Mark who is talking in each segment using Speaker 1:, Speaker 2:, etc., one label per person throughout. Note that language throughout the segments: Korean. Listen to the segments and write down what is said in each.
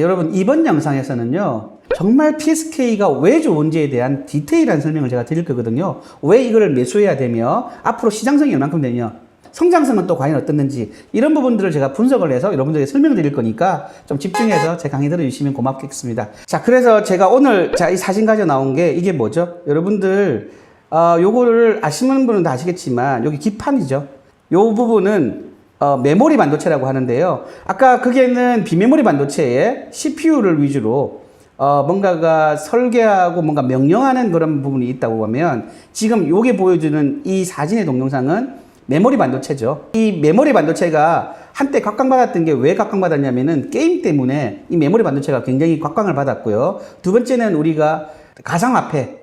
Speaker 1: 여러분 이번 영상에서는요. 정말 PSK가 왜 좋은지에 대한 디테일한 설명을 제가 드릴 거거든요. 왜 이거를 매수해야 되며 앞으로 시장성이 얼만큼 되며 성장성은 또 과연 어떻는지 이런 부분들을 제가 분석을 해서 여러분들에게 설명드릴 거니까 좀 집중해서 제 강의 들어주시면 고맙겠습니다. 자, 그래서 제가 오늘 자, 이 사진 가져 나온 게 이게 뭐죠? 여러분들 어, 요거를 아시는 분은 다 아시겠지만 여기 기판이죠. 요 부분은 어, 메모리 반도체라고 하는데요. 아까 그게는 비메모리 반도체에 CPU를 위주로 어, 뭔가가 설계하고 뭔가 명령하는 그런 부분이 있다고 하면 지금 요게 보여주는 이 사진의 동영상은 메모리 반도체죠. 이 메모리 반도체가 한때 각광받았던 게 왜 각광받았냐면은 게임 때문에 이 메모리 반도체가 굉장히 각광을 받았고요. 두 번째는 우리가 가상화폐,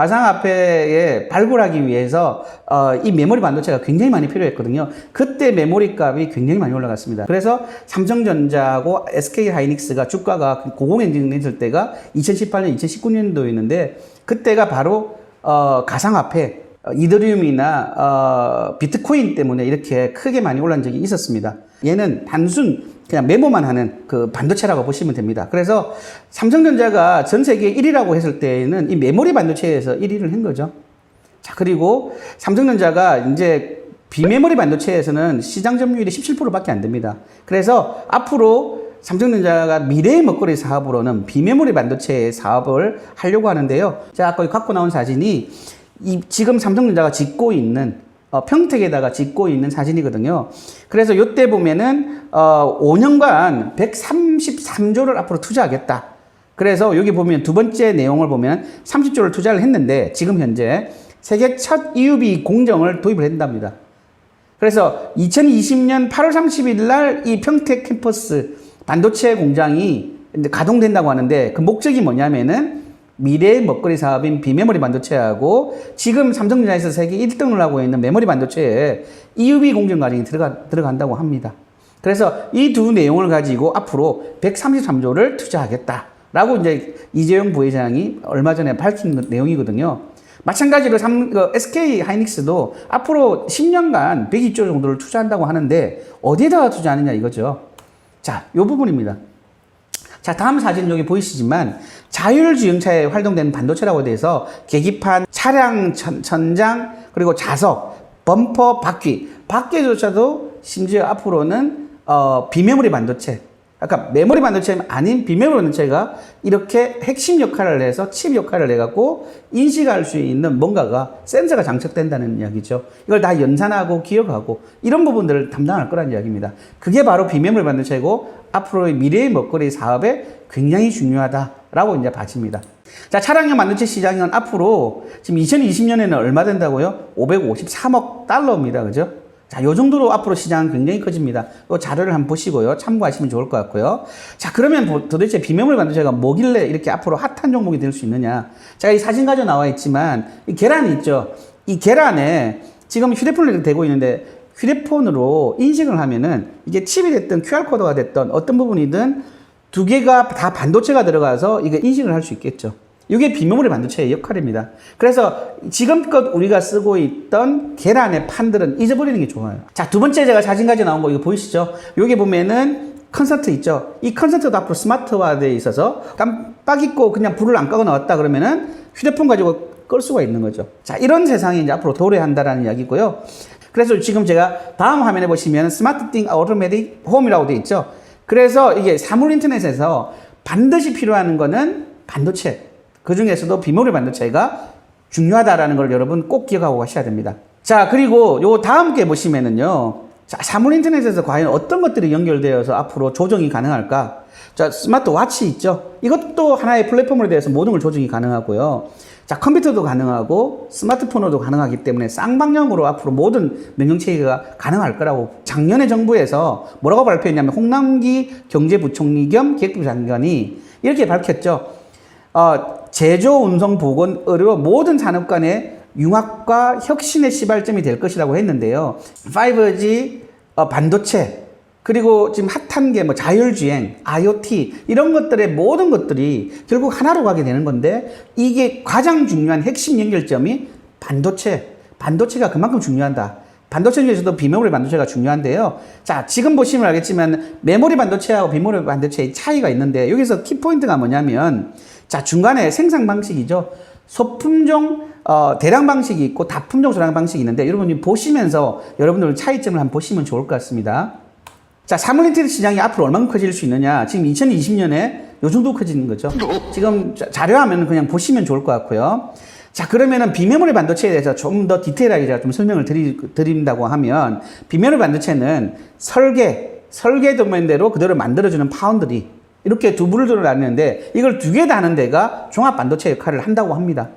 Speaker 1: 가상화폐에 발굴하기 위해서 어, 이 메모리 반도체가 굉장히 많이 필요했거든요. 그때 메모리 값이 굉장히 많이 올라갔습니다. 그래서 삼성전자하고 SK 하이닉스가 주가가 고공행진했을 때가 2018년, 2019년도였는데 그때가 바로 어, 가상화폐 어, 이더리움이나 어, 비트코인 때문에 이렇게 크게 많이 올란 적이 있었습니다. 얘는 단순 그냥 메모만 하는 그 반도체라고 보시면 됩니다. 그래서 삼성전자가 전 세계 1위라고 했을 때에는 이 메모리 반도체에서 1위를 한 거죠. 자, 그리고 삼성전자가 이제 비메모리 반도체에서는 시장 점유율이 17%밖에 안 됩니다. 그래서 앞으로 삼성전자가 미래의 먹거리 사업으로는 비메모리 반도체 사업을 하려고 하는데요. 제가 아까 갖고 나온 사진이 이 지금 삼성전자가 짓고 있는 어, 평택에다가 짓고 있는 사진이거든요. 그래서 이때 보면은 어, 5년간 133조를 앞으로 투자하겠다. 그래서 여기 보면 두 번째 내용을 보면 30조를 투자를 했는데 지금 현재 세계 첫 EUV 공정을 도입을 한답니다. 그래서 2020년 8월 30일 날 이 평택 캠퍼스 반도체 공장이 가동된다고 하는데 그 목적이 뭐냐면은 미래의 먹거리 사업인 비메모리 반도체하고 지금 삼성전자에서 세계 1등을 하고 있는 메모리 반도체에 EUV 공정 과정이 들어가, 들어간다고 합니다. 그래서 이 두 내용을 가지고 앞으로 133조를 투자하겠다라고 이제 이재용 부회장이 얼마 전에 밝힌 내용이거든요. 마찬가지로 삼, 그 SK 하이닉스도 앞으로 10년간 102조 정도를 투자한다고 하는데 어디에다가 투자하느냐 이거죠. 자, 요 부분입니다. 자, 다음 사진 여기 보이시지만 자율주행차에 활동되는 반도체라고 돼서 계기판, 차량 천, 천장, 그리고 자석, 범퍼, 바퀴, 바퀴조차도 심지어 앞으로는 어, 비메모리 반도체, 아까 메모리 반도체 아닌 비메모리 반도체가 이렇게 핵심 역할을 해서 칩 역할을 해갖고 인식할 수 있는 뭔가가 센서가 장착된다는 이야기죠. 이걸 다 연산하고 기억하고 이런 부분들을 담당할 거라는 이야기입니다. 그게 바로 비메모리 반도체고 앞으로의 미래의 먹거리 사업에 굉장히 중요하다라고 이제 봐집니다. 자, 차량용 반도체 시장은 앞으로 지금 2020년에는 얼마 된다고요? 553억 달러입니다. 그죠? 자, 요 정도로 앞으로 시장은 굉장히 커집니다. 요 자료를 한번 보시고요. 참고하시면 좋을 것 같고요. 자, 그러면 도- 도대체 비메모리 반도체가 뭐길래 이렇게 앞으로 핫한 종목이 될 수 있느냐? 제가 이 사진 가져 나와 있지만, 이 계란이 있죠? 이 계란에 지금 휴대폰을 대고 있는데, 휴대폰으로 인식을 하면은 이게 칩이 됐든 QR코드가 됐든 어떤 부분이든 두 개가 다 반도체가 들어가서 이게 인식을 할 수 있겠죠. 이게 비메모리 반도체의 역할입니다. 그래서 지금껏 우리가 쓰고 있던 계란의 판들은 잊어버리는 게 좋아요. 자, 두 번째 제가 사진 가져 나온 거 이거 보이시죠? 여기 보면은 컨센트 있죠? 이 컨센트도 앞으로 스마트화되어 있어서 깜빡 잊고 그냥 불을 안 끄고 나왔다 그러면은 휴대폰 가지고 끌 수가 있는 거죠. 자, 이런 세상이 이제 앞으로 도래한다라는 이야기고요. 그래서 지금 제가 다음 화면에 보시면 스마트 띵 오토매틱 홈이라고 되어 있죠. 그래서 이게 사물 인터넷에서 반드시 필요한 거는 반도체. 그 중에서도 비메모리 반도체가 중요하다라는 걸 여러분 꼭 기억하고 가셔야 됩니다. 자, 그리고 요 다음 게 보시면은요. 자, 사물 인터넷에서 과연 어떤 것들이 연결되어서 앞으로 조정이 가능할까? 자, 스마트 워치 있죠? 이것도 하나의 플랫폼으로 되어서 모든 걸 조정이 가능하고요. 자, 컴퓨터도 가능하고 스마트폰으로도 가능하기 때문에 쌍방향으로 앞으로 모든 명령체계가 가능할 거라고 작년에 정부에서 뭐라고 발표했냐면 홍남기 경제부총리 겸 기획부 장관이 이렇게 밝혔죠. 어, 제조, 운송, 보건, 의료 모든 산업 간의 융합과 혁신의 시발점이 될 것이라고 했는데요. 5G, 어, 반도체, 그리고 지금 핫한 게 뭐 자율주행, IoT 이런 것들의 모든 것들이 결국 하나로 가게 되는 건데 이게 가장 중요한 핵심 연결점이 반도체, 반도체가 그만큼 중요하다. 반도체 중에서도 비메모리 반도체가 중요한데요. 자, 지금 보시면 알겠지만 메모리 반도체하고 비메모리 반도체의 차이가 있는데 여기서 키포인트가 뭐냐면 자, 중간에 생산 방식이죠. 소품종 어, 대량 방식이 있고 다품종 소량 방식이 있는데 여러분이 보시면서 여러분들 차이점을 한번 보시면 좋을 것 같습니다. 자, 사물인테리어 시장이 앞으로 얼마큼 커질 수 있느냐? 지금 2020년에 요 정도 커지는 거죠. 지금 자- 자료화면 그냥 보시면 좋을 것 같고요. 자, 그러면은 비메모리 반도체에 대해서 좀 더 디테일하게 제가 좀 설명을 드리, 드린다고 하면 비메모리 반도체는 설계, 설계 도면대로 그대로 만들어주는 파운드리 이렇게 두 부류로 나뉘는데 이걸 두 개 다 하는 데가 종합 반도체 역할을 한다고 합니다.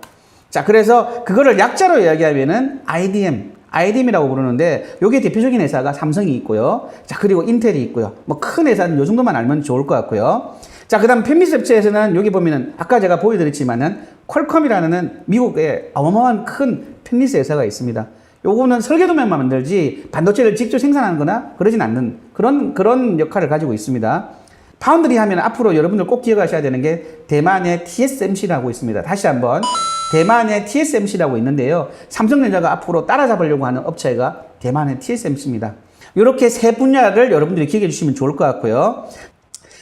Speaker 1: 자, 그래서 그거를 약자로 이야기하면은 IDM, IDM이라고 부르는데 여기에 대표적인 회사가 삼성이 있고요. 자, 그리고 인텔이 있고요. 뭐 큰 회사는 요 정도만 알면 좋을 것 같고요. 자, 그 다음 펜미스 업체에서는 여기 보면은 아까 제가 보여드렸지만은 퀄컴이라는 미국의 어마어마한 큰 펜미스 회사가 있습니다. 요거는 설계도면만 만들지 반도체를 직접 생산하는 거나 그러진 않는 그런, 그런 역할을 가지고 있습니다. 파운드리 하면 앞으로 여러분들 꼭 기억하셔야 되는 게 대만의 TSMC라고 있습니다. 다시 한번 대만의 TSMC라고 있는데요. 삼성전자가 앞으로 따라잡으려고 하는 업체가 대만의 TSMC입니다. 이렇게 세 분야를 여러분들이 기억해 주시면 좋을 것 같고요.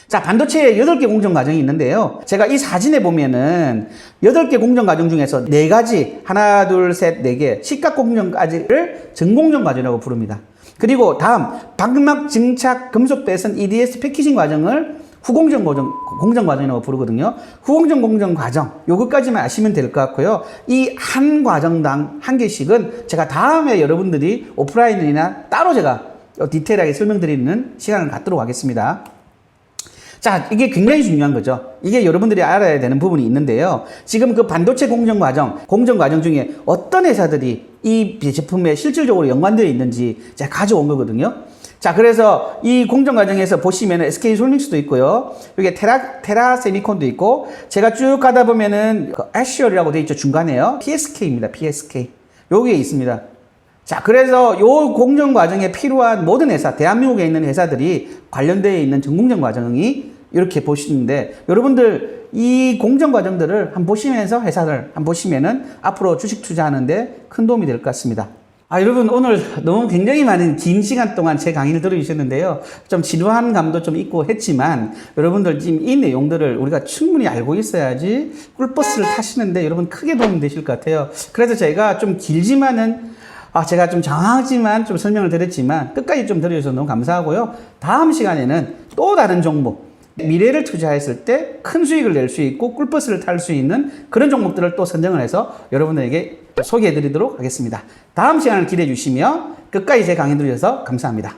Speaker 1: 자, 반도체에 8개 공정 과정이 있는데요. 제가 이 사진에 보면은 8개 공정 과정 중에서 4가지, 하나, 둘, 셋, 4개, 식각 공정까지를 전공정 과정이라고 부릅니다. 그리고 다음, 방막 증착 금속 배선 EDS 패키징 과정을 후공정 공정, 공정 과정이라고 부르거든요. 후공정 공정 과정, 요것까지만 아시면 될 것 같고요. 이 한 과정당 한 개씩은 제가 다음에 여러분들이 오프라인이나 따로 제가 디테일하게 설명드리는 시간을 갖도록 하겠습니다. 자, 이게 굉장히 중요한 거죠. 이게 여러분들이 알아야 되는 부분이 있는데요. 지금 그 반도체 공정 과정, 공정 과정 중에 어떤 회사들이 이 제품에 실질적으로 연관되어 있는지 제가 가져온 거거든요. 자, 그래서 이 공정 과정에서 보시면 SK 솔믹스도 있고요. 여기 테라, 테라 세미콘도 있고, 제가 쭉 가다 보면은 그 애쉬얼이라고 되어 있죠. 중간에요. PSK입니다. PSK. 여기에 있습니다. 자, 그래서 요 공정 과정에 필요한 모든 회사, 대한민국에 있는 회사들이 관련되어 있는 전공정 과정이 이렇게 보시는데, 여러분들 이 공정 과정들을 한번 보시면서 회사를 한번 보시면은 앞으로 주식 투자하는데 큰 도움이 될 것 같습니다. 아, 여러분, 오늘 너무 굉장히 많은 긴 시간 동안 제 강의를 들어주셨는데요. 좀 지루한 감도 좀 있고 했지만, 여러분들 지금 이 내용들을 우리가 충분히 알고 있어야지 꿀버스를 타시는데 여러분 크게 도움이 되실 것 같아요. 그래서 제가 좀 길지만은 아, 제가 좀 장하지만 좀 설명을 드렸지만 끝까지 좀 들어주셔서 너무 감사하고요. 다음 시간에는 또 다른 종목, 미래를 투자했을 때 큰 수익을 낼 수 있고 꿀버스를 탈 수 있는 그런 종목들을 또 선정을 해서 여러분들에게 소개해 드리도록 하겠습니다. 다음 시간을 기대해 주시며 끝까지 제 강의 들으셔서 감사합니다.